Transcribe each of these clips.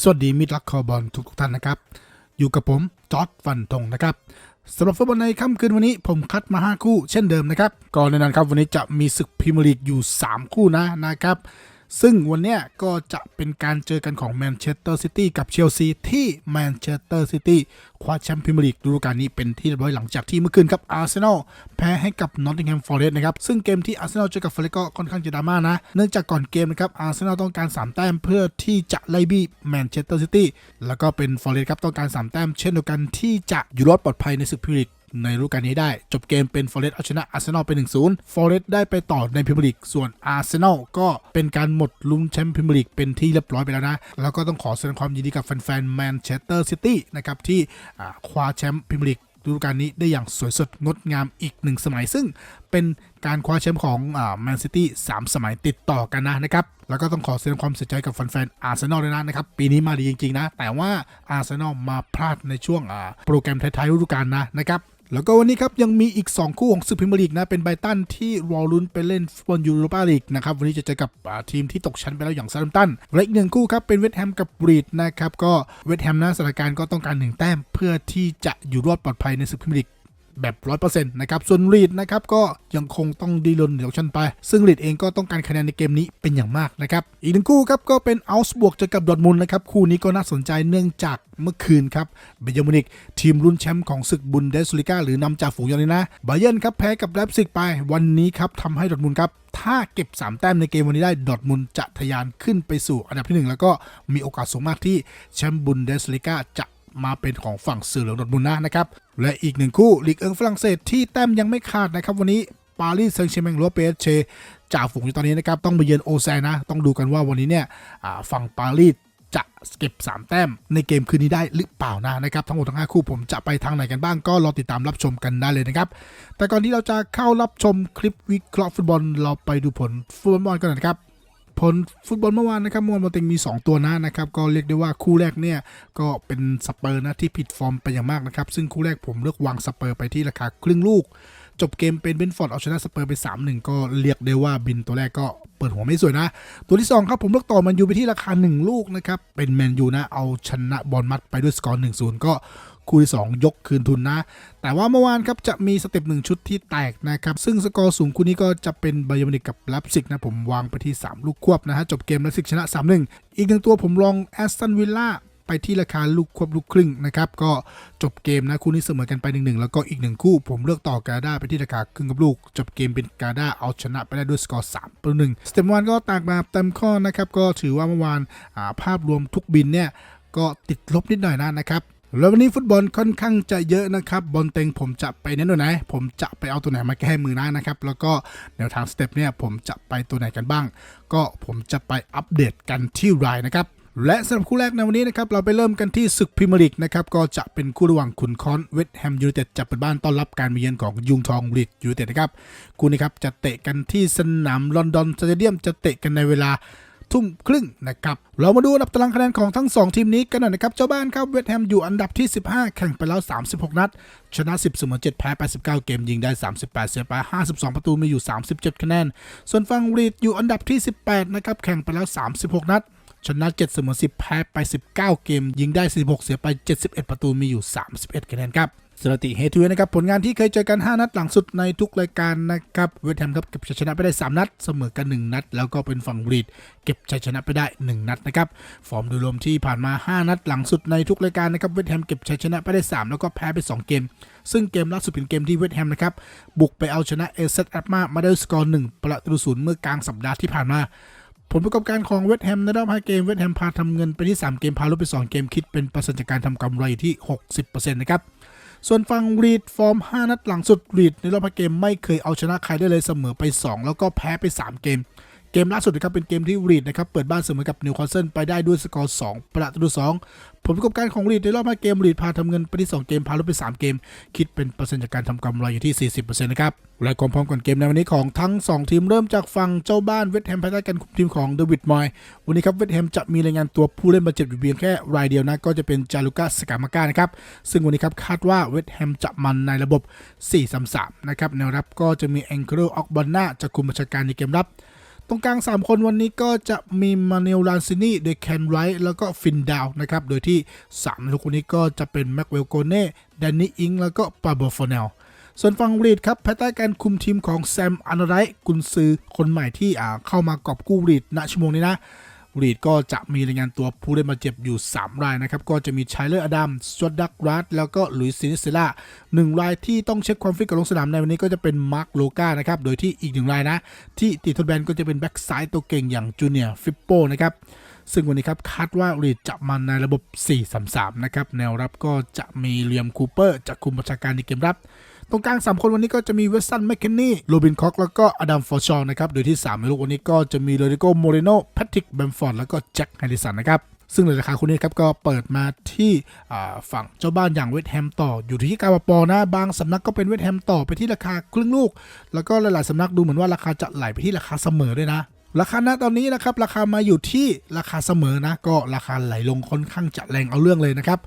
สวัสดีมิตรรักคอบอลทุกท่านนะครับ อยู่กับผมจอร์ดฟันธงนะครับสำหรับฟุตบอลในค่ำคืนวันนี้ผมคัดมา 5 คู่เช่นเดิมนะครับก่อนในนั้นครับวันนี้จะมีศึกพรีเมียร์ลีกอยู่ 3 คู่นะนะครับ ซึ่งวันนี้ก็จะเป็นการเจอกันของแมนเชสเตอร์ซิตี้กับเชลซีที่แมนเชสเตอร์ซิตี้คว้าแชมป์พรีเมียร์ลีกฤดูกาลนี้เป็นที่เรียบร้อยหลังจากที่เมื่อคืนครับอาร์เซนอลแพ้ให้กับนอตติงแฮมฟอร์เรสต์นะครับ ซึ่งเกมที่อาร์เซนอลเจอกับฟอร์เรสต์ก็ค่อนข้างจะดราม่านะ เนื่องจากก่อนเกมนะครับอาร์เซนอลต้องการ 3 แต้มเพื่อที่จะไล่บี้แมนเชสเตอร์ซิตี้แล้วก็เป็นฟอร์เรสต์ครับต้องการ 3 แต้มเช่นเดียวกันที่จะอยู่รอดปลอดภัยในศึกพรีเมียร์ลีก ในฤดูกาลนี้ได้ จบเกมเป็นฟอเรสต์เอาชนะอาร์เซนอลไป 1-0 ฟอเรสต์ได้ไปต่อในพรีเมียร์ลีกส่วนอาร์เซนอลก็เป็นการหมดลุ้นแชมป์พรีเมียร์ลีกเป็นที่เรียบร้อยไปแล้วนะ แล้วก็ต้องขอแสดงความยินดีกับแฟนๆแมนเชสเตอร์ซิตี้นะครับที่คว้าแชมป์พรีเมียร์ลีกฤดูกาลนี้ได้อย่างสวยสดงดงามอีกหนึ่งสมัย ซึ่งเป็นการคว้าแชมป์ของแมนซิตี้สามสมัยติดต่อกันนะนะครับ แล้วก็ต้องขอแสดงความเสียใจกับแฟนๆอาร์เซนอลด้วยนะนะครับ ปีนี้มาดีจริง ๆ นะ แต่ว่าอาร์เซนอลมาพลาดในช่วงโปรแกรมท้ายๆฤดูกาลนะนะครับ แล้วก็วันนี้ครับยังมีอีก 2 คู่ของศึกพรีเมียร์ลีกนะเป็นไบตันที่รอลุ้นไปเล่นฟุตบอลยูโรปาลีกนะครับวันนี้จะเจอกับทีมที่ตกชั้นไปแล้วอย่างซาร์ตันและอีกหนึ่งคู่ครับเป็นเวสต์แฮมกับรีดนะครับก็เวสต์แฮมนะสถานการณ์ก็ต้องการหนึ่งแต้มเพื่อที่จะอยู่รอดปลอดภัยในศึกพรีเมียร์ลีก แบบร้อยเปอร์เซ็นต์นะครับ ส่วนรีดนะครับก็ยังคงต้องดีลนเดี๋ยวชันไป ซึ่งรีดเองก็ต้องการคะแนนในเกมนี้เป็นอย่างมากนะครับ อีกหนึ่งคู่ครับก็เป็นอัลส์บวกเจอกับดอทมุนด์นะครับ คู่นี้ก็น่าสนใจเนื่องจากเมื่อคืนครับเบเยอร์มูนิกทีมรุ่นแชมป์ของศึกบุนเดสลิก้าหรือนำจากฝูงอยู่เลยนะบาเยิร์นครับแพ้กับแลปซิกไป วันนี้ครับทำให้ดอทมุนด์ครับถ้าเก็บ 3 แต้มในเกมวันนี้ได้ดอทมุนด์จะทะยานขึ้นไปสู่อันดับที่หนึ่งแล้วก็มีโอกาสสูงมากที่แชมป์บุนเดสลิก้าจะ มาเป็นของฝั่งสื่อเหลืองดอทมุนนะนะครับ และอีกหนึ่งคู่ลีกเอิงฝรั่งเศสที่แต้มยังไม่ขาดนะครับ วันนี้ปารีสแซงต์แชร์แมงหรือว่าเปเชจ่าฝูงอยู่ตอนนี้นะครับ ต้องไปเยือนโอแซนะ ต้องดูกันว่าวันนี้เนี่ยฝั่งปารีสจะเก็บ 3 แต้มในเกมคืนนี้ได้หรือเปล่านะนะครับ ทั้งหมดทั้ง 5 คู่ผมจะไปทางไหนกันบ้างก็รอติดตามรับชมกันได้เลยนะครับ แต่ก่อนที่เราจะเข้ารับชมคลิปวิเคราะห์ฟุตบอลเราไปดูผลฟุตบอลกันหน่อยนะครับ ผลฟุตบอลเมื่อวานนะครับมวนโมเต็งมี 2 ตัวนะนะครับก็เรียกได้ว่าคู่แรกเนี่ยก็เป็นสเปอร์นะที่ผิดฟอร์มไปอย่างมากนะครับซึ่งคู่แรกผมเลือกวางสเปอร์ไปที่ราคาครึ่งลูก จบเกมเป็นเบนฟอร์ดเอาชนะสเปอร์ไป3-1 ก็เรียกได้ว่าบินตัวแรกก็เปิดหัวไม่สวยนะ ตัวที่ 2 ครับผมเลือกต่อมันยูไปที่ราคา 1 ลูกนะครับเป็นแมนยูนะเอาชนะบอลมัดไปด้วยสกอร์1-0ก็ คู่ที่ 2 ยกคืนทุนนะ แต่ว่าเมื่อวานครับจะมีสเต็ปหนึ่งชุดที่แตกนะครับ ซึ่งสกอร์สูงคู่นี้ก็จะเป็นไบยอร์มิวนิกกับลับซิกนะผมวางไปที่ 3 ลูกควบนะฮะจบเกมลับซิกชนะ 3-1 อีกหนึ่งตัวผมลองแอสตันวิลล่าไปที่ราคาลูกควบลูกครึ่งนะครับก็จบเกมนะคู่นี้เสมอกันไป1-1แล้วก็อีกหนึ่งคู่ ผมเลือกต่อกาดาไปที่ราคาครึ่งกับลูก จบเกมเป็นกาดาเอาชนะไปได้ด้วยสกอร์3ต่อ1สเต็ปวันก็ตากมาเต็มข้อนะครับก็ถือว่าเมื่อวานภาพรวมทุกบินเนี่ยก็ติดลบนิดหน่อยนะนะครับ แล้ววันนี้ฟุตบอลค่อนข้างจะเยอะนะครับบอลเต็งผมจะไปเน้นตัวไหน ผมจะไปเอาตัวไหนมาแก้มือหน้านะครับ แล้วก็แนวทางสเต็ปเนี่ยผมจะไปตัวไหนกันบ้าง ก็ผมจะไปอัปเดตกันที่รายนะครับและสำหรับคู่แรกในวันนี้นะครับเราไปเริ่มกันที่ศึกพรีเมียร์ลีกนะครับก็จะเป็นคู่ระหว่างขุนคอนเวสต์แฮมยูไนเต็ดจะเปิดบ้านต้อนรับการมาเยือนของยุงทองบลีดยูไนเต็ดนะครับคู่นี้ครับจะเตะกันที่สนามลอนดอนสเตเดียมจะเตะกันในเวลา ทุ่มครึ่งนะครับ เรามาดูอันดับตารางคะแนนของทั้ง 2 ทีมนี้กันหน่อยนะครับ เจ้าบ้านครับเวสต์แฮมอยู่อันดับที่ 15 แข่งไปแล้ว 36 นัด ชนะ 10เสมอ7แพ้ 89 เกมยิงได้ 38 เสียไป 52 ประตูมีอยู่ 37 คะแนน ส่วนฝั่งรีดอยู่อันดับที่ 18 นะครับ แข่งไปแล้ว 36 นัดชนะ7เสมอ10 แพ้ไป 19 เกม ยิงได้ 46 เสียไป 71 ประตูมีอยู่ 31 คะแนนครับ สถิติเฮทูนะครับผลงานที่เคยเจอกัน 5 นัดหลังสุดในทุกรายการนะครับเวสต์แฮมครับเก็บชัยชนะไปได้ 3 นัด เสมอกัน 1 นัด แล้วก็เป็นฝั่งบรีดเก็บชัยชนะไปได้ 1 นัดนะครับฟอร์มโดยรวมที่ผ่านมา 5 นัดหลังสุดในทุกรายการนะครับเวสต์แฮมเก็บชัยชนะไปได้ 3 แล้วก็แพ้ไป 2 เกม ซึ่งเกมล่าสุดเป็นเกมที่เวสต์แฮมนะครับบุกไปเอาชนะเอเซตแอตมามาได้สกอร์1ประตูศูนย์เมื่อกลางสัปดาห์ที่ผ่านมาผลประกอบการของเวสต์แฮมในรอบ5เกมเวสต์แฮมพาทำเงินไปที่ 3 เกม พาลดไป2เกมคิดเป็นเปอร์เซ็นต์จากการทำกำไรที่ 60%นะครับ ส่วนฟังรีดฟอร์ม 5 นัดหลังสุดรีดในรอบ5เกมไม่เคยเอาชนะใครได้เลยเสมอไป 2 แล้วก็แพ้ไป 3 เกม เกมล่าสุดนะครับเป็นเกมที่รีดนะครับเปิดบ้านเสมอกับนิวคาสเซิลไปได้ด้วยสกอร์ 2 ประตู2ผลประกอบการของรีดในรอบ5เกมรีดพาทำเงินไปที่ 2 เกมพาลดไป 3 เกม คิดเป็นเปอร์เซ็นต์จากการทำกำไรอยู่ที่ 40%นะครับและความพร้อมก่อนเกมในวันนี้ของทั้ง 2 ทีมเริ่มจากฝั่งเจ้าบ้านเวสต์แฮมภายใต้การคุมทีมของเดวิดมอยวันนี้ครับเวสต์แฮมจะมีรายงานตัวผู้เล่นบาดเจ็บอยู่เพียงแค่รายเดียวนะก็จะเป็นจารุก้าสกามาก้านะครับซึ่งวันนี้ครับคาดว่าเวสต์แฮมจะมันในระบบ4-3-3นะครับแนวรับก็จะมีแองเกิลออกบอนนาจะคุมบัญชาการในเกมรับ ตรงกลาง 3 คนวันนี้ก็จะมีมาเนลลานซินีเดแคนไรท์แล้วก็ฟินดาวนะครับ โดยที่3ในทุกคนนี้ก็จะเป็นแม็กเวลโกเน่แดนนี่อิงแล้วก็ปาเบอร์ฟเนลส่วนฝั่งรีดครับภายใต้การคุมทีมของแซมอันไรท์กุนซือคนใหม่ที่เข้ามากอบกู้รีดณชั่วโมงนี้นะ รีดก็จะมีรายงานตัวผู้ได้มาเจ็บอยู่ 3 รายนะครับ ก็จะมีชัยเลอร์อดัมสจอดดักรัตแล้วก็หลุยส์ซินิเซล่าหนึ่งรายที่ต้องเช็คความฟิตกับลงสนามในวันนี้ก็จะเป็นมาร์คโลกานะครับ โดยที่อีกหนึ่งรายนะ ที่ติดทดแบนก็จะเป็นแบ็กซ้ายตัวเก่งอย่างจูเนียร์ฟิปโปนะครับซึ่งวันนี้ครับคาดว่ารีดจะมาในระบบ 4-3-3 นะครับ แนวรับก็จะมีเลียมคูเปอร์จะคุมประชาการในเกมรับ ตรงกลาง 3 คนวันนี้ก็จะมีเวสตันแมคเคนนี่โรบินคอกแล้วก็อดัมฟอร์ชอร์นะครับโดยที่3ในลูกวันนี้ก็จะมีโรดิโกโมเรโนแพทริกแบมฟอร์ดแล้วก็แจ็คแฮริสันนะครับซึ่งราคาคู่นี้ครับก็เปิดมาที่ฝั่งเจ้าบ้านอย่างเวสแฮมต่อ อยู่ที่กาบปอนะบางสำนักก็เป็นเวสแฮมต่อไปที่ราคาครึ่งลูก แล้วก็หลายๆสำนักดูเหมือนว่าราคาจะไหลไปที่ราคาเสมอด้วยนะ ราคาณตอนนี้นะครับราคามาอยู่ที่ราคาเสมอนะ ก็ราคาไหลลงค่อนข้างจะแรงเอาเรื่องเลยนะครับ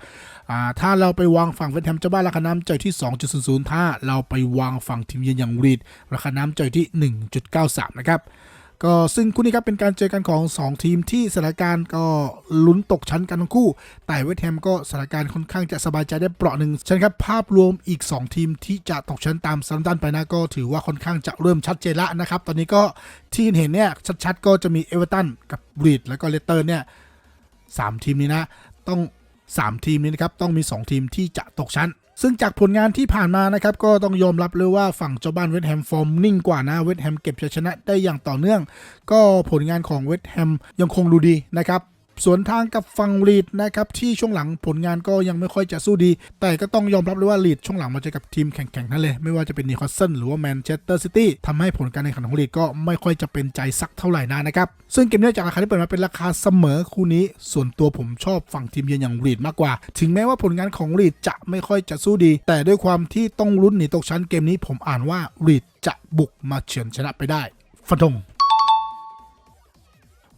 ถ้าเราไปวางฝั่งเวสต์แฮมเจ้าบ้านราคาน้ำใจที่ 2.00 ถ้าเราไปวางฝั่งทีมเยือนอย่างรีดราคาน้ำใจที่ 1.93 นะครับก็ซึ่งคู่นี้ครับเป็นการเจอกันของ 2 ทีมที่สถานการณ์ก็ลุ้นตกชั้นกันทั้งคู่ แต่เวสต์แฮมก็สถานการณ์ค่อนข้างจะสบายใจได้เปราะหนึ่งฉะนันครับภาพรวมอีก 2 ทีมที่จะตกชั้นตามซัมตันไปนะก็ถือว่าค่อนข้างจะเริ่มชัดเจนละนะครับ ตอนนี้ก็ที่เห็นเนี่ยชัดๆ ก็จะมีเอเวอร์ตันกับบีดแล้วก็เลสเตอร์เนี่ยสามทีมนี้นะต้อง 3 ทีมนี้นะครับต้องมี 2 ทีมที่จะตกชั้น ซึ่งจากผลงานที่ผ่านมานะครับก็ต้องยอมรับเลยว่าฝั่งเจ้าบ้านเวสต์แฮมฟอร์มนิ่งกว่านะเวสต์แฮมเก็บชัยชนะได้อย่างต่อเนื่อง ก็ผลงานของเวสต์แฮมยังคงดูดีนะครับ สวนทางกับฝั่งลีดนะครับที่ช่วงหลังผลงานก็ยังไม่ค่อยจะสู้ดี แต่ก็ต้องยอมรับเลยว่าลีดช่วงหลังมาเจอกับทีมแข่งๆนั่นเลย ไม่ว่าจะเป็นนิคาสเซิลหรือว่าแมนเชสเตอร์ซิตี้ทำให้ผลการแข่งขันของลีดก็ไม่ค่อยจะเป็นใจสักเท่าไหร่นะนะครับ ซึ่งเกมนี้จากราคาที่เปิดมาเป็นราคาเสมอคู่นี้ ส่วนตัวผมชอบฝั่งทีมเยือนอย่างลีดมากกว่า ถึงแม้ว่าผลงานของลีดจะไม่ค่อยจะสู้ดี แต่ด้วยความที่ต้องลุ้นหนีตกชั้นเกมนี้ผมอ่านว่าลีดจะบุกมาเฉือนชนะไปได้ฟันธง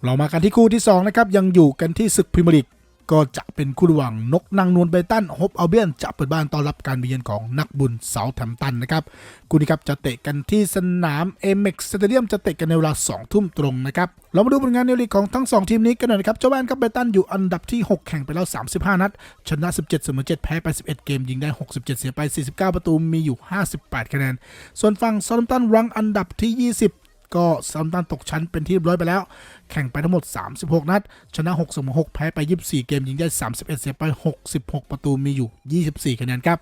เรามากันที่คู่ที่2นะครับยังอยู่กันที่ศึกพรีเมียร์ลีกก็จะเป็นคู่ระหว่างนกนางนวลไบตันฮบเอาเบียนจะเปิดบ้านต้อนรับการเยือนของนักบุญเสาแถมตันนะครับคู่นี้ครับจะเตะกันที่สนามเอเม็กสเตเดียมจะเตะกันในเวลา2ทุ่มตรงนะครับเรามาดูผลงานในลีกของทั้ง 2 ทีมนี้กันหน่อยนะครับเจ้าบ้านครับไบตันอยู่อันดับที่ 6 แข่งไปแล้ว 35 นัด ชนะ 17 เสมอ7แพ้ไป 11 เกม ยิงได้ 67 เสียไป 49 ประตูมีอยู่ 58 คะแนน ส่วนฝั่งซาร์ตันรังอันดับที่ 20 ก็ซัมตันตกชั้นเป็นที่เรียบร้อยไปแล้ว แข่งไปทั้งหมด 36 นัด ชนะ6เสมอ6แพ้ไป 24 เกมยิงได้ 31 เสียไป 66 ประตูมีอยู่ 24 คะแนนครับ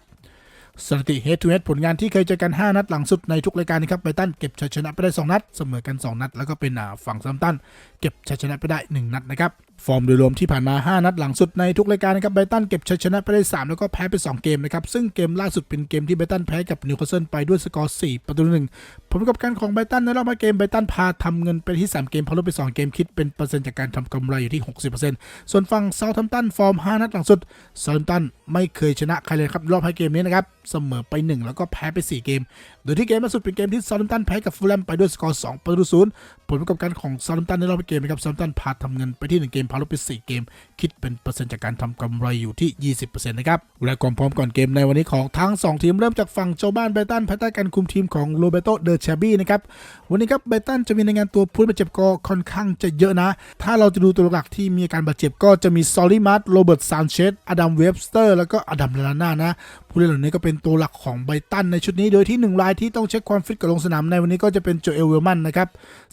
สถิติ head to head ผลงานที่เคยเจอกัน 5 นัดหลังสุดในทุกรายการนะครับไบตันเก็บชัยชนะไปได้ 2 นัด เสมอกัน 2 นัด แล้วก็เป็นฝั่งซัมตันเก็บชัยชนะไปได้ 1 นัดนะครับ ฟอร์มโดยรวมที่ผ่านมา 5 นัดหลังสุดในทุกรายการนะครับไบตันเก็บชัยชนะไปได้ 3 แล้วก็แพ้ไป 2 เกมนะครับ ซึ่งเกมล่าสุดเป็นเกมที่ไบตันแพ้กับนิวคาสเซิลไปด้วยสกอร์ 4 ประตูหนึ่งผลประกอบการของไบตันในรอบ5เกมไบตันพาทำเงินไปที่ 3 เกมพอลดไป 2 เกมคิดเป็นเปอร์เซ็นต์จากการทำกำไรอยู่ที่ 60%ส่วนฝั่งเซาท์แฮมตันฟอร์ม 5 นัดหลังสุดเซาท์แฮมตันไม่เคยชนะใครเลยครับรอบ5เกมนี้นะครับเสมอไป 1 แล้วก็แพ้ไป 4 เกม โดยที่เกมล่าสุดเป็นเกมที่ซาท์แฮมตันแพ้กับฟูลแลมไปด้วยสกอร์2ประตูศูนย์ผลประกอบการของซาท์แฮมตันในรอบเกมนะครับซาท์แฮมตันพาทำเงินไปที่ 1 เกมพาลดไป4เกม คิดเป็นเปอร์เซ็นต์จากการทำกำไรอยู่ที่ 20%นะครับและความพร้อมก่อนเกมในวันนี้ของทั้ง 2 ทีมเริ่มจากฝั่งเจ้าบ้านไบตันภายใต้การคุมทีมของโรเบโตเดอชบี้นะครับวันนี้ครับไบตันจะมีในงานตัวผู้บาดเจ็บก็ค่อนข้างจะเยอะนะ ถ้าเราจะดูตัวหลักที่มีอาการบาดเจ็บก็จะมีซอลลี่มาร์ตโรเบิร์ตซานเชสอดัมเวฟสเตอร์แล้วก็อดัมลาน่านะ ผู้เล่นเหล่านี้ก็เป็นตัวหลักของไบตันในชุดนี้ โดยที่หนึ่งรายที่ต้องเช็คความฟิตกับลงสนามในวันนี้ก็จะเป็นโจเอลเวลมันนะครับ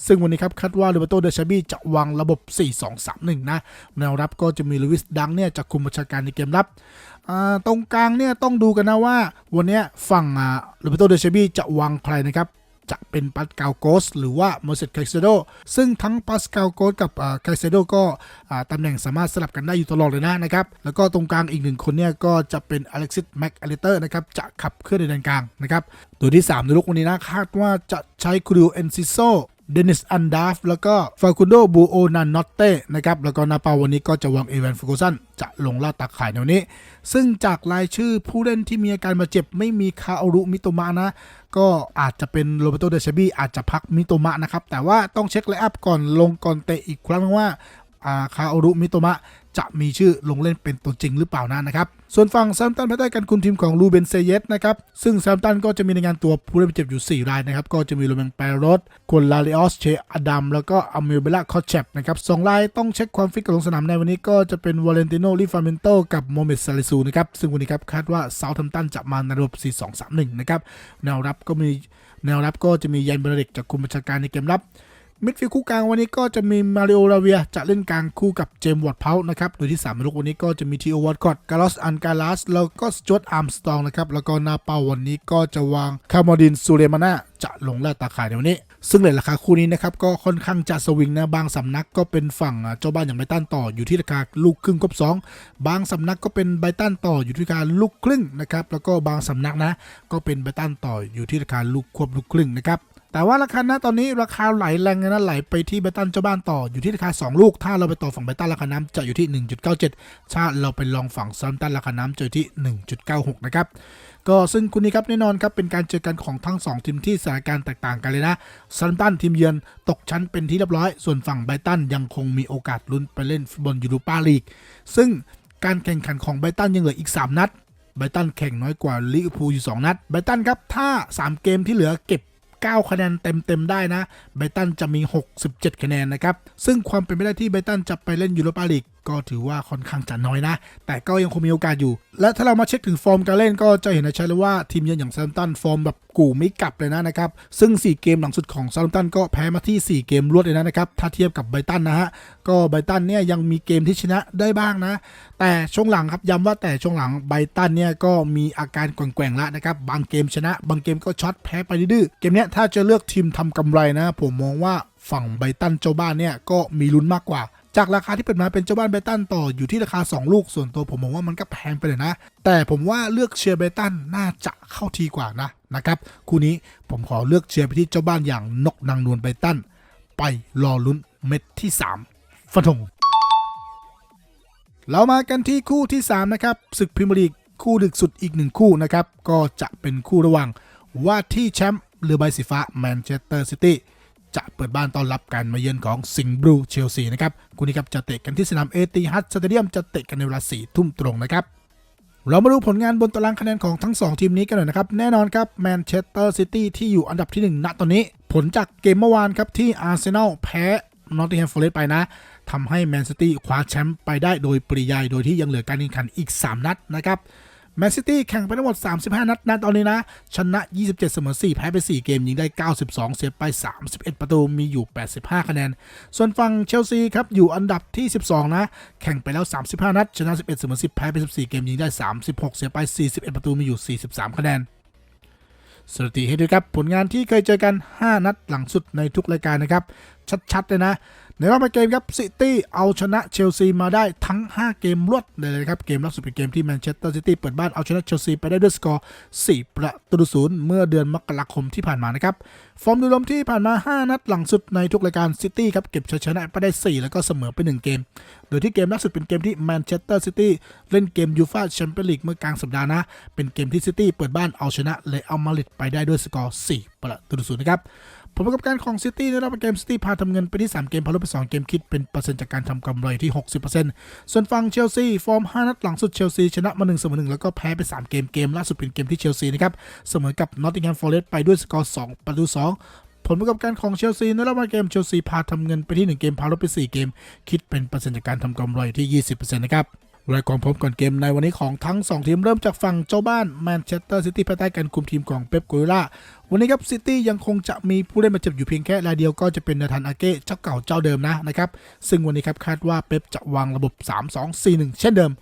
ซึ่งวันนี้ครับคาดว่าลิเบโตเดอชาบี้จะวางระบบ 4-2-3-1 นะ แนวรับก็จะมีลูวิสดังเนี่ยจะคุมบัญชาการในเกมรับตรงกลางเนี่ยต้องดูกันนะว่าวันนี้ฝั่งลิเบโตเดเชบี้จะวางใครนะครับ จะเป็นปัสกาลโกสหรือว่าโมเสสไคเซโดซึ่งทั้งปัสกาลโกสกับไคเซโดก็ตำแหน่งสามารถสลับกันได้อยู่ตลอดเลยนะนะครับ แล้วก็ตรงกลางอีกหนึ่งคนเนี่ยก็จะเป็นอเล็กซิสแม็กอเลเตอร์นะครับจะขับเคลื่อนในแดนกลางนะครับตัวที่ 3 ในลูกวันนี้นะคาดว่าจะใช้ครูเอนซิโซ เดนิสอันดาฟแล้วก็ฟาคุโดบูโอนานนอตเต้นะครับแล้วก็นาปาวันนี้ก็จะวางเอเวนฟูกสันจะลงล่าตาข่ายในวันนี้ ซึ่งจากรายชื่อผู้เล่นที่มีอาการบาดเจ็บไม่มีคาอรุมิโตมะนะ ก็อาจจะเป็นโรเบโตเดชบี้อาจจะพักมิโตมะนะครับ แต่ว่าต้องเช็คไลน์อัพก่อนลงก่อนเตะอีกครั้งว่าอาคาอรุมิโตมะ จะมีชื่อลงเล่นเป็นตัวจริงหรือเปล่านั้นนะครับ ส่วนฝั่งแซมตันภายใต้การคุมทีมของลูเบนเซเยสนะครับ ซึ่งแซมตันก็จะมีในงานตัวผู้เล่นบเจ็บอยู่ 4 รายนะครับ ก็จะมีโรเมนแปรสคนลาเลออสเชอดัม แล้วก็อเมลเบล่าคอชเชปนะครับสองรายต้องเช็คความฟิตกับลงสนามในวันนี้ก็จะเป็นวาเลนติโนลิฟาเมนโตกับโมเมดซาลิซูนะครับ ซึ่งวันนี้ครับคาดว่าเซาท์แฮมป์ตันจะมาในระบบ 4-2-3-1 นะครับ แนวรับก็มีแนวรับก็จะมียันเบรเดกจากคุมบัญชาการในเกมรับ มิดฟิลด์คู่กลางวันนี้ก็จะมีมาริโอลาเวียจะเล่นกลางคู่กับเจมส์วอร์ดเพานะครับ โดยที่3ามลูกวันนี้ก็จะมีทีโอวอตกอดกาลอสอันกาลาสแล้วก็สจวตอาร์มสตองนะครับ แล้วก็นาเปาวันนี้ก็จะวางคาร์มอดินซูเลมาน่าจะลงแล่ตาข่ายในวันนี้ ซึ่งเลทราคาคู่นี้นะครับก็ค่อนข้างจะสวิงนะบางสำนักก็เป็นฝั่งเจ้าบ้านอย่างไบตันต่ออยู่ที่ราคาลูกครึ่งครบสองบางสำนักก็เป็นไบตันต่ออยู่ที่ราคาลูกครึ่งนะครับแล้วก็บางสำนักนะก็เป็นไบตันต่ออยู่ที่ราคาลูกควบลูกครึ่งนะครับ แต่ว่าราคาณตอนนี้ราคาไหลแรงนะไหลไปที่เบตันเจ้าบ้านต่ออยู่ที่ราคา 2 ลูก ถ้าเราไปต่อฝั่งเบตันราคาน้ำจะอยู่ที่ 1.97ถ้าเราไปลองฝั่งซัมตันราคาน้ำจะอยู่ที่ 1.96 นะครับก็ซึ่งคุณนี้ครับแน่นอนครับเป็นการเจอกันของทั้ง 2 ทีมที่สถานการณ์แตกต่างกันเลยนะซัมตันทีมเยือนตกชั้นเป็นที่เรียบร้อย ส่วนฝั่งไบตันยังคงมีโอกาสลุ้นไปเล่นฟุตบอลยูโรปาลีก ซึ่งการแข่งขันของไบตันยังเหลืออีก 3 นัดไบตันแข่งน้อยกว่าลิเวอร์พูลอยู่ 2 นัดไบตันครับถ้า 3 เกมที่เหลือเก็บ 9 คะแนนเต็มๆได้นะไบตันจะมี 67 คะแนนนะครับ ซึ่งความเป็นไปได้ที่ไบตันจะไปเล่นยูโรปาลีก ก็ถือว่าค่อนข้างจะน้อยนะ แต่ก็ยังคงมีโอกาสอยู่ และถ้าเรามาเช็คถึงฟอร์มการเล่นก็จะเห็นได้ชัดเลยว่าทีมเยือนอย่างซา m มตันฟอร์มแบบกูไม่กลับเลยนะนะครับ ซึ่ง 4 เกมหลังสุดของซา m มตันก็แพ้มาที่ 4 เกมรวดเลยนะนะครับ ถ้าเทียบกับไบตันนะฮะ ก็ไบตันเนี่ยยังมีเกมที่ชนะได้บ้างนะ แต่ช่วงหลังครับย้ำว่าแต่ช่วงหลังไบตันเนี่ยก็มีอาการแกว่งๆแล้วนะครับ บางเกมชนะ บางเกมก็ช็อตแพ้ไปดื้อเกมเนี้ยถ้าจะเลือกทีมทำกำไรนะ ผมมองว่าฝั่งไบตันเจ้าบ้านเนี่ยก็มีลุ้นมากกว่า จากราคาที่เปิดมาเป็นเจ้าบ้านไบตันต่ออยู่ที่ราคา 2 ลูกส่วนตัวผมมองว่ามันก็แพงไปเลยนะ แต่ผมว่าเลือกเชียร์ไบตันน่าจะเข้าทีกว่านะนะครับคู่นี้ผมขอเลือกเชียร์ไปที่เจ้าบ้านอย่างนกนางนวลไบตันไปรอลุ้นเม็ดที่ 3ฟันธงเรามากันที่คู่ที่ 3 นะครับศึกพรีเมียร์ลีกคู่ดึกสุดอีกหนึ่งคู่นะครับ ก็จะเป็นคู่ระหว่างว่าที่แชมป์เรือใบสีฟ้าแมนเชสเตอร์ซิตี้ จะเปิดบ้านต้อนรับการมาเยือนของสิงห์บลูเชลซีนะครับคู่นี้ครับจะเตะกันที่สนามเอติฮัดสเตเดียมจะเตะกันในเวลาสี่ทุ่มตรงนะครับเรามาดูผลงานบนตารางคะแนนของทั้ง 2 ทีมนี้กันหน่อยนะครับ แน่นอนครับแมนเชสเตอร์ซิตี้ที่อยู่อันดับที่ 1 ณตอนนี้ ผลจากเกมเมื่อวานครับ ที่อาร์เซนอลแพ้นอตติงแฮมฟอเรสต์ไปนะทำให้แมนซิตี้คว้าแชมป์ไปได้โดยปริยาย โดยที่ยังเหลือการแข่งขันอีก 3 นัดนะครับ แมนซิตี้แข่งไปทั้งหมด 35 นัดนะตอนนี้นะ ชนะ 27 เสมอ 4 แพ้ไป 4 เกม ยิงได้ 92 เสียไป 31 ประตู มีอยู่ 85 คะแนน ส่วนฝั่งเชลซีครับ อยู่อันดับที่ 12 นะ แข่งไปแล้ว 35 นัด ชนะ 11 เสมอ 10 แพ้ไป 14 เกม ยิงได้ 36 เสียไป 41 ประตู มีอยู่ 43 คะแนนสถิติให้ดูครับ ผลงานที่เคยเจอกัน 5 นัดหลังสุดในทุกรายการนะครับ ชัดๆ เลยนะ ในรอบเกมครับซิตี้เอาชนะเชลซีมาได้ทั้ง 5 เกมรวดเลยนะครับ เกมล่าสุดเป็นเกมที่แมนเชสเตอร์ซิตี้เปิดบ้านเอาชนะเชลซีไปได้ด้วยสกอร์ 4 ประตูศูนย์เมื่อเดือนมกราคมที่ผ่านมานะครับ ฟอร์มโดยรวมที่ผ่านมา 5 นัดหลังสุดในทุกรายการซิตี้ครับเก็บชัยชนะไปได้ 4 แล้วก็เสมอไป 1 เกม โดยที่เกมล่าสุดเป็นเกมที่แมนเชสเตอร์ซิตี้เล่นเกมยูฟ่าแชมเปี้ยนลีกเมื่อกลางสัปดาห์นะ เป็นเกมที่ซิตี้เปิดบ้านเอาชนะเลยเอัลมาดริดไปได้ด้วยสกอร์ 4 ประตูศูนย์นะครับ ผลประกอบการของซิตี้ในรอบเกมซิตี้พาทำเงินไปที่ 3 เกมพาลดไป 2 เกมคิดเป็นเปอร์เซ็นต์จากการทำกำไรที่ 60%ส่วนฝั่งเชลซีฟอร์ม 5 นัดหลังสุดเชลซีชนะมา1เสมอ1แล้วก็แพ้ไป 3 เกมเกมล่าสุดเป็นเกมที่เชลซีนะครับเสมอกับนอตติงแฮมฟอร์เรสต์ไปด้วยสกอร์ 2 ประตู 2ผลประกอบการของเชลซีในรอบเกมเชลซีพาทำเงินไปที่ 1 เกมพาลดไป 4 เกม คิดเป็นเปอร์เซ็นต์จากการทำกำไรที่ 20%นะครับ รายการพบก่อนเกมในวันนี้ของทั้ง 2 ทีมเริ่มจากฝั่งเจ้าบ้านแมนเชสเตอร์ซิตี้ภายใต้การคุมทีมของเป๊ปกัวล่าวันนี้ครับซิตี้ยังคงจะมีผู้เล่นบาเจ็บอยู่เพียงแค่รายเดียวก็จะเป็นนาธานอาเก้เจ้าเก่าเจ้าเดิมนะนะครับ ซึ่งวันนี้ครับคาดว่าเป๊ปจะวางระบบ 3-2-4-1 เช่นเดิม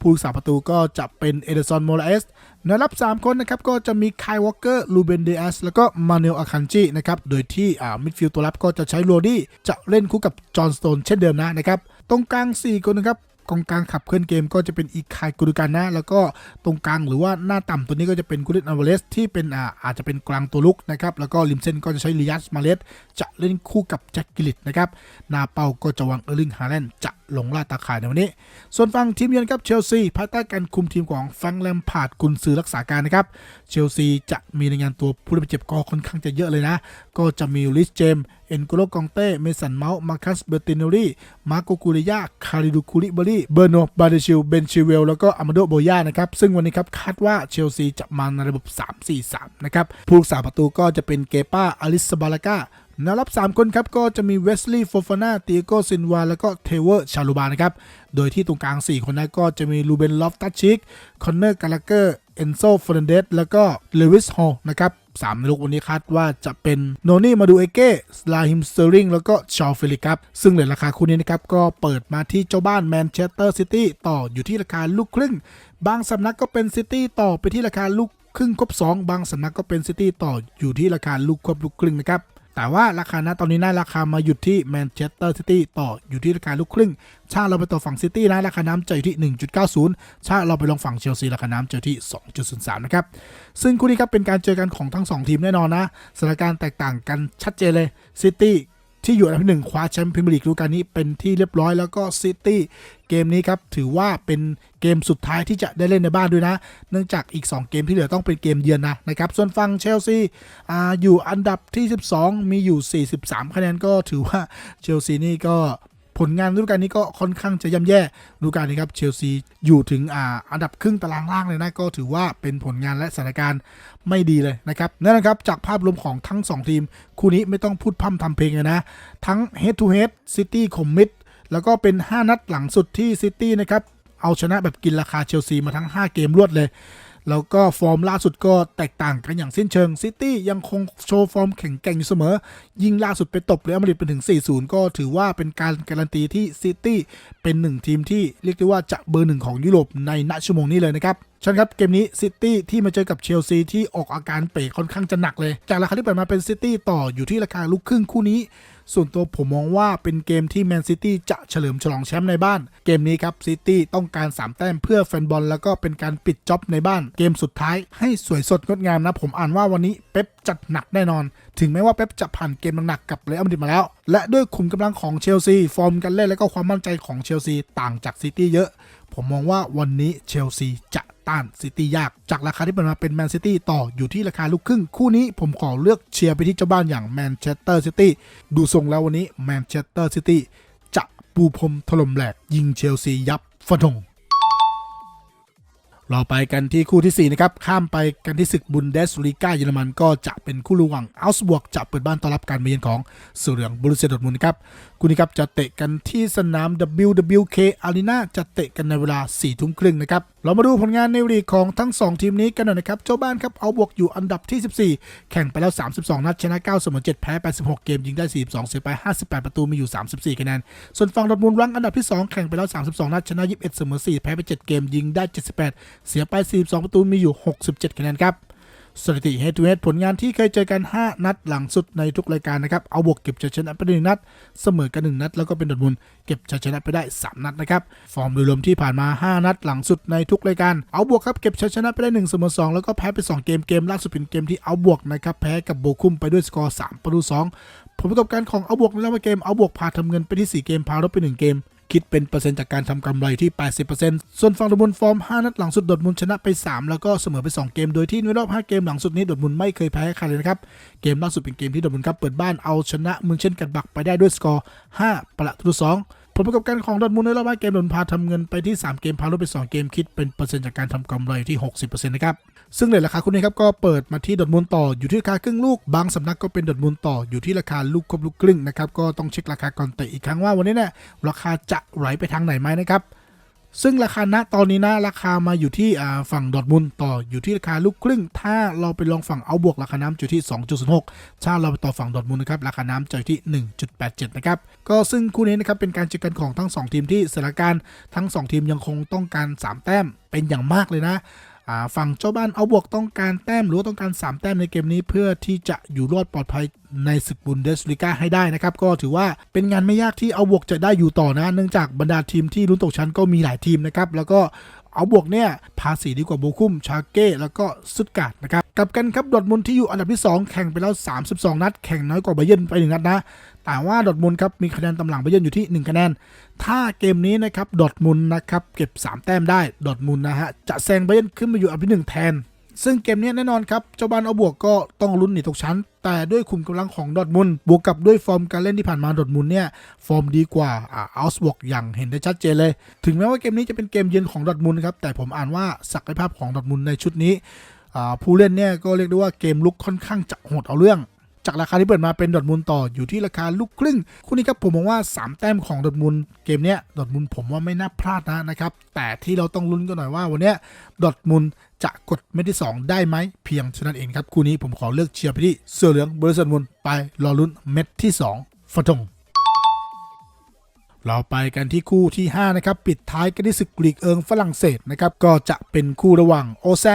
ผู้รักษาประตูก็จะเป็นเอเดอร์ซอนโมราเอสแนวรับ 3 คนนะครับก็จะมีไคลวอลเกอร์ลูเบนเดอัสแล้วก็มาเนลอาคันจีนะครับโดยที่อ่ามิดฟิลด์ตัวรับก็จะใช้โรดี้จะเล่นคู่กับจอห์นสโตนเช่นเดิมนะนะครับตรงกลาง 4 คนนะครับ กองกลางขับเคลื่อนเกมก็จะเป็นอีคายกุรุกันนะแล้วก็ตรงกลางหรือว่าหน้าต่ำตัวนี้ก็จะเป็นกุลิตอาวาเลสที่เป็นอาอาจจะเป็นกลางตัวลุกนะครับแล้วก็ริมเส้นก็จะใช้ลิยัสมาเลสจะเล่นคู่กับแจ็คกิลิตนะครับนาเปาก็จะวางเออร์ลิงฮาแลนด์จะลงล่าตาข่ายในวันนี้ ส่วนฝั่งทีมเยือนครับเชลซีภายใต้การคุมทีมของแฟรงแลมพาร์ดกุนซือรักษาการนะครับเชลซีจะมีในงานตัวผู้เล่นบาดเจ็บก็ค่อนข้างจะเยอะเลยนะ ก็จะมีลิสเจม เอ็นโกโลกองเต้ เมสันเมาส์ มาคัส เบอร์ตินเนอรีมาโกกูริยา คาริดูคูริเบอรี่ เบอร์โน บาเดชิล เบนชิเวล แล้วก็อามาโดโบยานะครับ ซึ่งวันนี้ครับคาดว่าเชลซีจะมาในระบบ 3-4-3 นะครับผู้รักษาประตูก็จะเป็นเกป้า อลิสบาลากานวรับ 3 คนครับ ก็จะมีเวสลีย์โฟฟาน่าเตียโกซินวา แล้วก็เทเวอร์ชาลูบานะครับ โดยที่ตรงกลาง 4 คนนั้นก็จะมีลูเบนลอฟตัชชิก คอนเนอร์กาลาเกอร์ เอนโซเฟรนเดสแล้วก็เลวิสฮอลนะครับ สามลูกวันนี้คาดว่าจะเป็นโนนี่มาดูเอเก้ลาฮิมสเตอริงแล้วก็ชอลฟิลิกครับ ซึ่งเหรียญราคาคู่นี้นะครับ ก็เปิดมาที่เจ้าบ้านแมนเชสเตอร์ซิตี้ต่ออยู่ที่ราคาลูกครึ่ง บางสำนักก็เป็นซิตี้ต่อไปที่ราคาลูกครึ่งครบ 2 บางสำนักก็เป็นซิตี้ต่ออยู่ที่ราคาลูกครบลูกครึ่งนะครับ แต่ว่าราคาณตอนนี้นะราคามาหยุดที่แมนเชสเตอร์ซิตี้ต่ออยู่ที่ราคาลูกครึ่ง ชาเราไปต่อฝั่งซิตี้นะราคาน้ำจอยู่ที่ 1.90 ชาเราไปลงฝั่งเชลซีราคาน้ำจอยู่ที่ 2.03 นะครับ ซึ่งคู่นี้ครับเป็นการเจอกันของทั้ง 2 ทีมแน่นอนนะสถานการณ์แตกต่างกันชัดเจนเลยซิตี้ ที่อยู่อันดับหนึ่งคว้าแชมป์พรีเมียร์ลีกฤดูกาลนี้เป็นที่เรียบร้อยแล้วก็ซิตี้เกมนี้ครับถือว่าเป็นเกมสุดท้ายที่จะได้เล่นในบ้านด้วยนะ เนื่องจากอีก 2 เกมที่เหลือต้องเป็นเกมเยือนนะนะครับส่วนฝั่งเชลซีอ่าอยู่อันดับที่ 12 มีอยู่ 43 คะแนนก็ถือว่าเชลซีนี่ก็ ผลงานฤดูกาลนี้ก็ค่อนข้างจะย่ำแย่ฤดูกาลนี้ครับเชลซีอยู่ถึงอ่าอันดับครึ่งตารางล่างเลยนะก็ถือว่าเป็นผลงานและสถานการณ์ไม่ดีเลยนะครับนั่นนะครับจากภาพรวมของทั้ง 2 ทีม คู่นี้ไม่ต้องพูดพร่ำทำเพลงเลยนะ ทั้ง head to head City คมมิดแล้วก็เป็น 5 นัดหลังสุดที่ซิตี้นะครับเอาชนะแบบกินราคาเชลซีมาทั้ง 5 เกมรวดเลย แล้วก็ฟอร์มล่าสุดก็แตกต่างกันอย่างสิ้นเชิงซิตี้ยังคงโชว์ฟอร์มแข็งแกร่งอยู่เสมอ ยิ่งล่าสุดไปตบเรอัลมาดริดไปถึง 4-0 ก็ถือว่าเป็นการการันตีที่ซิตี้เป็นหนึ่งทีมที่เรียกได้ว่าจะเบอร์หนึ่งของยุโรปในณชั่วโมงนี้เลยนะครับชันครับ เกมนี้ซิตี้ที่มาเจอกับเชลซีที่ออกอาการเป๋ค่อนข้างจะหนักเลย จากราคาที่เปิดมาเป็นซิตี้ต่ออยู่ที่ราคาลูกครึ่งคู่นี้ ส่วนตัวผมมองว่าเป็นเกมที่แมนซิตี้จะเฉลิมฉลองแชมป์ในบ้าน เกมนี้ครับซิตี้ต้องการ 3 แต้มเพื่อแฟนบอล แล้วก็เป็นการปิดจ็อบในบ้าน เกมสุดท้ายให้สวยสดงดงามนะ ผมอ่านว่าวันนี้เป๊ปจัดหนักแน่นอน ถึงแม้ว่าเป๊ปจะผ่านเกมหนักกับเรอัลมาดริดมาแล้ว และด้วยขุมกำลังของเชลซีฟอร์มการเล่นและก็ความมั่นใจของเชลซีต่างจากซิตี้เยอะ ผมมองว่าวันนี้เชลซีจะ ต้านซิตี้ยาก จากราคาที่เปิดมาเป็นแมนซิตี้ต่ออยู่ที่ราคาลูกครึ่ง คู่นี้ผมขอเลือกเชียร์ไปที่เจ้าบ้านอย่างแมนเชสเตอร์ซิตี้ดูทรงแล้ววันนี้แมนเชสเตอร์ซิตี้จะปูพรมถล่มแหลกยิงเชลซียับฟันธงเราไปกันที่คู่ที่ 4 นะครับ ข้ามไปกันที่ศึกบุนเดสลีกาเยอรมันก็จะเป็นคู่ระหว่างอัลส์บวกจะเปิดบ้านต้อนรับการมาเยือนของสือเหลืองบรูเซียดอร์ทมุนนะครับคู่นี้ครับจะเตะกันที่สนาม WWK Arena จะเตะกันในเวลา4ทุ่มครึ่งนะครับ เรามาดูผลงานในลีกของทั้ง 2 ทีมนี้กันหน่อยนะครับ เจ้าบ้านครับเอาบวกอยู่อันดับที่ 14 แข่งไปแล้ว 32 นัดชนะ9เสมอ7แพ้86 เกม ยิงได้ 42 เสียไป 58 ประตูมีอยู่ 34 คะแนน ส่วนฝั่งดอร์ทมุนด์รั้งอันดับที่ 2 แข่งไปแล้ว 32 นัดชนะ 21 เสมอ4แพ้ไป 7 เกม ยิงได้ 78 เสียไป 42 ประตูมีอยู่ 67 คะแนนครับ สถิติ head to head ผลงานที่เคยเจอกัน 5 นัดหลังสุดในทุกรายการนะครับ เอาบวกเก็บชัยชนะไปหนึ่งนัด เสมอกันหนึ่งนัด แล้วก็เป็นดอทมุนเก็บชัยชนะไปได้ 3 นัดนะครับ ฟอร์มโดยรวมที่ผ่านมา 5 นัดหลังสุดในทุกรายการ เอาบวกครับเก็บชัยชนะไปได้1เสมอ2แล้วก็แพ้ไป 2 เกม เกมล่าสุดเป็นเกมที่เอาบวกนะครับ แพ้กับโบคุมไปด้วยสกอร์ 3 ประตู 2 ผลประกอบการของเอาบวกในรอบเกม เอาบวกพาทำเงินไปที่ 4 เกม พาลบไป 1 เกม คิดเป็นเปอร์เซ็นต์จากการทำกำไรที่ 80%ส่วนฝั่งดอทมุนฟอร์ม 5 นัดหลังสุดดอทมุนชนะไป 3 แล้วก็เสมอไป 2 เกม โดยที่ในรอบ 5 เกมหลังสุดนี้ดอทมุนไม่เคยแพ้ใครเลยนะครับ เกมล่าสุดเป็นเกมที่ดอทมุนครับเปิดบ้านเอาชนะเมืองเช่นกันบักไปได้ด้วยสกอร์ 5 ประตู2 ผลประกอบการของดอทมูลในรอบ5เกมดอร์ทมุนด์พาทำเงินไปที่ 3 เกมพาลดไป 2 เกมคิดเป็นเปอร์เซ็นต์จากการทำกำไรที่ 60%นะครับ ซึ่งในราคาคู่นี้ครับก็เปิดมาที่ดอทมูลต่ออยู่ที่ราคาครึ่งลูก บางสำนักก็เป็นดอทมูลต่ออยู่ที่ราคาลูกครบลูกครึ่งนะครับก็ต้องเช็คราคาก่อนเตะอีกครั้งว่าวันนี้เนี่ยราคาจะไหลไปทางไหนไหมนะครับ ซึ่งราคาณตอนนี้นะราคามาอยู่ที่ฝั่งดอทมุนต่ออยู่ที่ราคาลูกครึ่ง ถ้าเราไปลองฝั่งเอาบวกราคาน้ำอยู่ที่ 2.06 ถ้าเราไปต่อฝั่งดอทมุนนะครับราคาน้ำจะอยู่ที่ 1.87 นะครับ ก็ซึ่งคู่นี้นะครับเป็นการเจอกันของทั้ง 2 ทีมที่สถานการณ์ทั้ง 2 ทีมยังคงต้องการ 3 แต้มเป็นอย่างมากเลยนะ ฝั่งเจ้าบ้านเอาบวกต้องการแต้มหรือว่าต้องการ 3 แต้มในเกมนี้เพื่อที่จะอยู่รอดปลอดภัยในศึกบุนเดสลิก้าให้ได้นะครับ ก็ถือว่าเป็นงานไม่ยากที่เอาบวกจะได้อยู่ต่อนะ เนื่องจากบรรดาทีมที่ลุ้นตกชั้นก็มีหลายทีมนะครับแล้วก็เอาบวกเนี่ยภาษีดีกว่าโบคุมชาเก้แล้วก็สุดกาดนะครับกลับกันครับดอทมุนที่อยู่อันดับที่ 2 แข่งไปแล้ว 32 นัด แข่งน้อยกว่าไบเยนไปหนึ่งนัดนะ แต่ว่าดอทมุนครับมีคะแนนตำหลังไบเยิร์นอยู่ที่ 1 คะแนน ถ้าเกมนี้นะครับดอทมุนนะครับเก็บ 3 แต้มได้ดอทมุนนะฮะจะแซงไบเยิร์นขึ้นมาอยู่อันดับที่1แทน ซึ่งเกมนี้แน่นอนครับเจ้าบ้านเอาบวกก็ต้องลุ้นหนีตกชั้น แต่ด้วยขุมกำลังของดอทมุนบวกกับด้วยฟอร์มการเล่นที่ผ่านมาดอทมุนเนี่ยฟอร์มดีกว่าอ่าอัลส์บวกอย่างเห็นได้ชัดเจนเลย ถึงแม้ว่าเกมนี้จะเป็นเกมเยือนของดอทมุนครับแต่ผมอ่านว่าศักยภาพของดอทมุนในชุดนี้ผู้เล่นเนี่ยก็เรียกได้ว่าเกมลุกค่อนข้างจะโหดเอาเรื่อง จากราคาที่เปิดมาเป็นดอทมุนต่ออยู่ที่ราคาลูกครึ่ง คู่นี้ครับผมมองว่า 3 แต้มของดอทมุนเกมเนี้ยดอทมุนผมว่าไม่น่าพลาดนะนะครับ แต่ที่เราต้องลุ้นกันหน่อยว่าวันเนี้ยดอทมุนจะกดเม็ดที่ 2 ได้ไหมเพียงเท่านั้นเองครับ คู่นี้ผมขอเลือกเชียร์ไปที่เสื้อเหลืองบริษัทมุนไปรอลุ้นเม็ดที่ 2ฟันธงเราไปกันที่คู่ที่ 5 นะครับ ปิดท้ายกันที่ศึกลีกเอิงฝรั่งเศสนะครับ ก็จะเป็นคู่ระหว่างโอแซ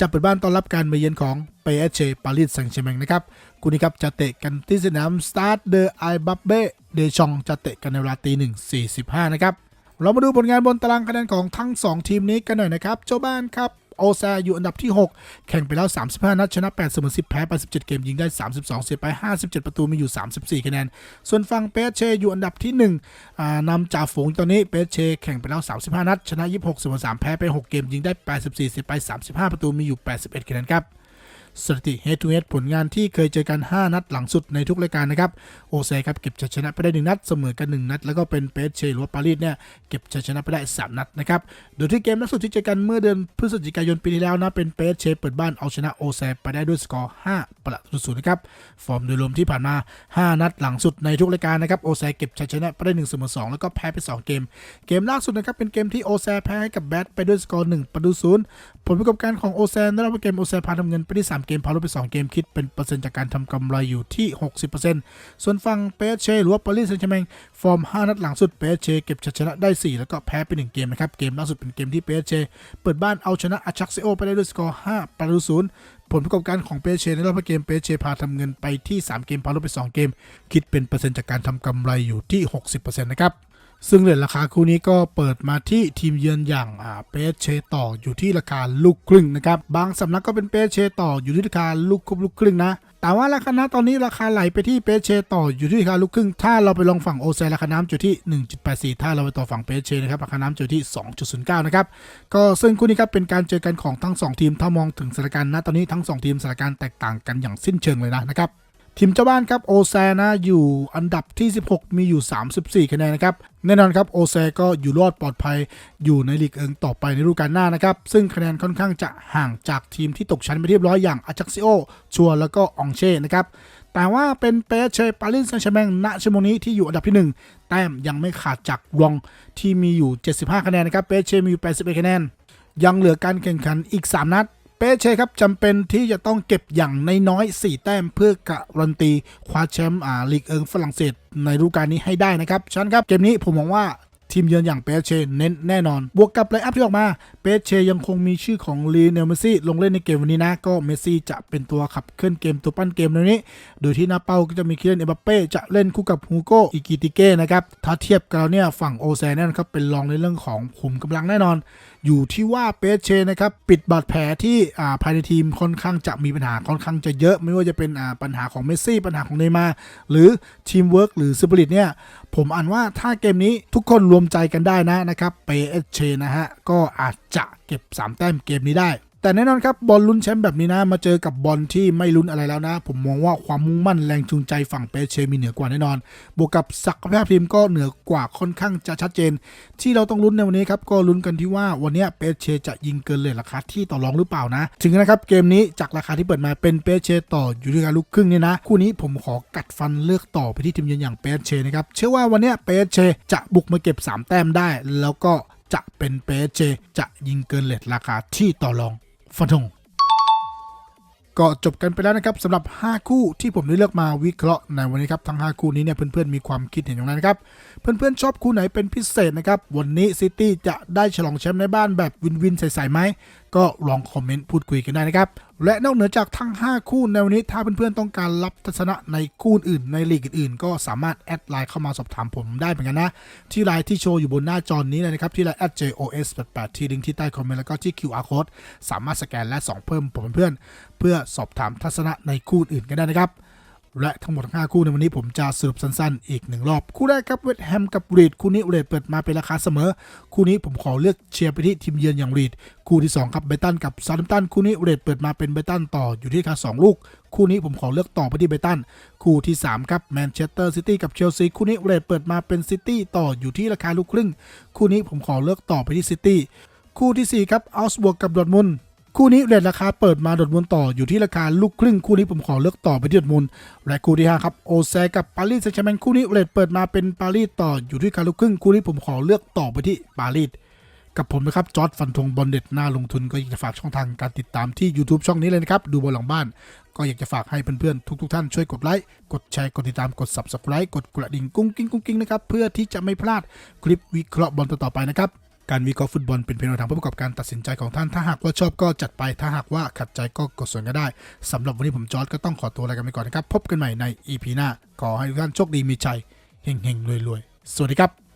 จะเปิดบ้านต้อนรับการมาเยือนของเปเชปารีสแซงต์แชร์แมงนะครับ คู่นี้ครับจะเตะกันที่สนามสตาร์ทเดอะไอบับเบ้เดชองจะเตะกันในเวลาตีหนึ่งสี่สิบห้านะครับ เรามาดูผลงานบนตารางคะแนนของทั้ง 2 ทีมนี้กันหน่อยนะครับ เจ้าบ้านครับโอซาอยู่อันดับที่ 6 แข่งไปแล้ว 35 นัดชนะ8เสมอ10 แพ้87เกม ยิงได้ 32 เสียไป 57 ประตูมีอยู่ 34 คะแนน ส่วนฝั่งเปเชอยู่อันดับที่1อ่านำจ่าฝูงตอนนี้เปเชแข่งไปแล้ว 35 นัดชนะ 26เสมอ3 แพ้ไป 6 เกม ยิงได้ 84 เสียไป 35 ประตูมีอยู่ 81 คะแนนครับ สถิติ head to head ผลงานที่เคยเจอกัน 5 นัดหลังสุดในทุกรายการนะครับ โอเซครับเก็บชัยชนะไปได้ 1 นัด เสมอกัน 1 นัด แล้วก็เป็นเปเชหรือว่าปารีสเนี่ยเก็บชัยชนะไปได้ 3 นัดนะครับ โดยที่เกมล่าสุดที่เจอกันเมื่อเดือนพฤศจิกายนปีที่แล้วนะเป็นเปเชเปิดบ้านเอาชนะโอเซไปได้ด้วยสกอร์ 5 ประตูศูนย์นะครับ ฟอร์มโดยรวมที่ผ่านมา 5 นัดหลังสุดในทุกรายการนะครับ โอเซเก็บชัยชนะไปได้1เสมอ2แล้วก็แพ้ไป 2 เกม เกมล่าสุดนะครับเป็นเกมที่โอเซแพ้ให้กับแบทไปด้วยสกอร์1ประตูศูนย์ ผลประกอบการของโอเซนได้รับว่าเกมโอเซนพาทำเงินไปที่ 3 เกมพาลดไป 2 เกมคิดเป็นเปอร์เซ็นต์จากการทำกำไรอยู่ที่ 60%ส่วนฝั่งเปเชหรือว่าปารีสแซงต์แชร์แมงฟอร์ม 5 นัดหลังสุดเปเชเก็บชัยชนะได้ 4 แล้วก็แพ้ไป 1 เกมนะครับ เกมล่าสุดเป็นเกมที่เปเชเปิดบ้านเอาชนะอาชักซิโอไปได้ด้วยสกอร์ 5 ประตูศูนย์ผลประกอบการของเปเชในรอบเกมเปเชพาทำเงินไปที่ 3 เกมพาลดไป 2 เกม คิดเป็นเปอร์เซ็นต์จากการทำกำไรอยู่ที่ 60%นะครับ ซึ่งเลทราคาคู่นี้ก็เปิดมาที่ทีมเยือนอย่างอ่าเปเชต่ออยู่ที่ราคาลูกครึ่งนะครับบางสำนักก็เป็นเปเชต่ออยู่ที่ราคาลูกครบลูกครึ่งนะ แต่ว่าราคาน้ำตอนนี้ราคาไหลไปที่เปเชต่ออยู่ที่ราคาลูกครึ่ง ถ้าเราไปลองฝั่งโอเซราคาน้ำอยู่ที่ 1.84 ถ้าเราไปต่อฝั่งเปเชนะครับราคาน้ำอยู่ที่ 2.09 นะครับก็ซึ่งคู่นี้ครับเป็นการเจอกันของทั้ง 2 ทีมถ้ามองถึงสถานการณ์ณตอนนี้ทั้ง 2 ทีมสถานการณ์แตกต่างกันอย่างสิ้นเชิงเลยนะนะครับ ทีมเจ้าบ้านครับโอแซนะอยู่อันดับที่ 16 มีอยู่ 34 คะแนนนะครับแน่นอนครับโอแซก็อยู่รอดปลอดภัยอยู่ในลีกเอิงต่อไปในฤดูกาลหน้านะครับ ซึ่งคะแนนค่อนข้างจะห่างจากทีมที่ตกชั้นไปเรียบร้อยอย่างอาจักซิโอชัวแล้วก็องเช่นะครับแต่ว่าเป็นเปเชปารีสแซงแชแมงณชั่วโมงนี้ที่อยู่อันดับที่ 1 แต้มยังไม่ขาดจากรองที่มีอยู่ 75 คะแนนนะครับเปเชมีอยู่81 คะแนนยังเหลือการแข่งขันอีก 3 นัด เปเช่ครับจำเป็นที่จะต้องเก็บอย่างนน้อยๆ4แต้มเพื่อการันตีคว้าแชมป์อ่าลีกเอิงฝรั่งเศสในฤดูกาลนี้ให้ได้นะครับฉะนั้นครับเกมนี้ผมมองว่าทีมเยือนอย่างเปเช่เน้นแน่นอน บวกกับไลอัพที่ออกมา เปเช่ยังคงมีชื่อของลีเนลเมซี่ลงเล่นในเกมวันนี้นะ ก็เมซี่จะเป็นตัวขับเคลื่อนเกมตัวปั้นเกมในนี้ โดยที่หน้าเป้าก็จะมีคิเลนเอบัปเป้จะเล่นคู่กับฮูโกอิกิติเก้นะครับ ถ้าเทียบกันแล้วเนี่ยฝั่งโอแซนนั่นครับเป็นรองในเรื่องของขุมกำลังแน่นอนอยู่ที่ว่าเปเชนะครับปิดบาดแผลที่าภายในทีมค่อนข้างจะมีปัญหาค่อนข้างจะเยอะ ไม่ว่าจะเป็นปัญหาของเมสซี่ปัญหาของเนย์มาร์หรือทีมเวิร์กหรือสปิริตเนี่ยผมอ่านว่าถ้าเกมนี้ทุกคนรวมใจกันได้นะนะครับเปเชนะฮะก็อาจจะเก็บ 3 แต้มเกมนี้ได้ แต่แน่นอนครับบอลลุ้นแชมป์แบบนี้นะ มาเจอกับบอลที่ไม่ลุ้นอะไรแล้วนะ ผมมองว่าความมุ่งมั่นแรงจูงใจฝั่งเปเชมีเหนือกว่าแน่นอน บวกกับศักยภาพทีมก็เหนือกว่าค่อนข้างจะชัดเจน ที่เราต้องลุ้นในวันนี้ครับก็ลุ้นกันที่ว่าวันนี้เปเชจะยิงเกินเลยราคาที่ต่อรองหรือเปล่านะ ถึงนะครับเกมนี้จากราคาที่เปิดมาเป็นเปเชต่ออยู่ด้วยกันลูกครึ่งเนี่ยนะ คู่นี้ผมขอกัดฟันเลือกต่อไปที่ทีมเยือนอย่างเปเชนะครับเชื่อว่าวันนี้เปเชจะบุกมาเก็บ 3 แต้มได้ แล้วก็จะเป็นเปเชจะยิงเกินเลทราคาที่ต่อรอง ฟันธงก็จบกันไปแล้วนะครับสำหรับ 5 คู่ที่ผมได้เลือกมาวิเคราะห์ในวันนี้ครับทั้ง 5 คู่นี้เนี่ยเพื่อนๆมีความคิดเห็นอย่างไรนะครับเพื่อนๆชอบคู่ไหนเป็นพิเศษนะครับวันนี้ซิตี้จะได้ฉลองแชมป์ในบ้านแบบวินวินใสๆไหมก็ลองคอมเมนต์พูดคุยกันได้นะครับ และนอกเหนือจากทั้ง 5 คู่ในวันนี้ ถ้าเพื่อนๆต้องการรับทัศนะในคู่อื่นในลีกอื่นๆ ก็สามารถแอดไลน์เข้ามาสอบถามผมได้เหมือนกันนะ ที่ไลน์ที่โชว์อยู่บนหน้าจอนี้เลยนะครับ ที่ไลน์ @jos88 ที่ลิงก์ที่ใต้คอมเมนต์แล้วก็ที่ QR code สามารถสแกนและส่องเพิ่มผมเพื่อนเพื่อสอบถามทัศนะในคู่อื่นกันได้นะครับ และทั้งหมดทั้ง5คู่ในวันนี้ผมจะสรุปสั้นๆ อีกหนึ่งรอบ คู่แรกครับเวสต์แฮมกับรีดคู่นี้รีดเปิดมาเป็นราคาเสมอ คู่นี้ผมขอเลือกเชียร์ไปที่ทีมเยือนอย่างรีดคู่ที่2ครับเบตันกับซาดัมตันคู่นี้รีดเปิดมาเป็นเบตันต่ออยู่ที่ราคา2ลูก คู่นี้ผมขอเลือกต่อไปที่เบตันคู่ที่3ครับแมนเชสเตอร์ซิตี้กับเชลซีคู่นี้เรทเปิดมาเป็นซิตี้ต่ออยู่ที่ราคาลูกครึ่ง คู่นี้ผมขอเลือกต่อไปที่ซิตี้คู่ทีสี่4ครับอัลส์บวกกับดอร์ทมุน คู่นี้เรทราคาเปิดมาดอร์ทมุนต่ออยู่ที่ราคาลูกครึ่งคู่นี้ผมขอเลือกต่อไปที่ดอร์ทมุนและคู่ที่ห้าครับโอแซกับปารีสแซงต์แชร์แมงคู่นี้เรทเปิดมาเป็นปารีสต่ออยู่ที่ราคาลูกครึ่งคู่นี้ผมขอเลือกต่อไปที่ปารีสกับผมนะครับจอร์ดฟันธงบอลเด็ดหน้าลงทุนก็อยากจะฝากช่องทางการติดตามที่ YouTube ช่องนี้เลยนะครับ ดูบอลหลังบ้าน ก็อยากจะฝากให้เพื่อนๆทุก ๆ ท่านช่วยกดไลค์กดแชร์กดติดตามกด Subscribe กดกระดิ่งกุ้งกิ้งกุ้งกิ้งนะครับเพื่อที่จะไม่พลาดคลิปวิเคราะห์บอลต่อๆไปนะครับ การวิเคราะห์ฟุตบอลเป็นเพียงแนวทางผู้ประกอบการตัดสินใจของท่าน ถ้าหากว่าชอบก็จัดไป ถ้าหากว่าขัดใจก็กดส่วนก็ได้สำหรับวันนี้ผมจอร์ดก็ต้องขอตัวลากันไปก่อนนะครับ พบกันใหม่ใน EP หน้า ขอให้ทุกท่านโชคดีมีชัยเฮงๆรวยๆ สวัสดีครับ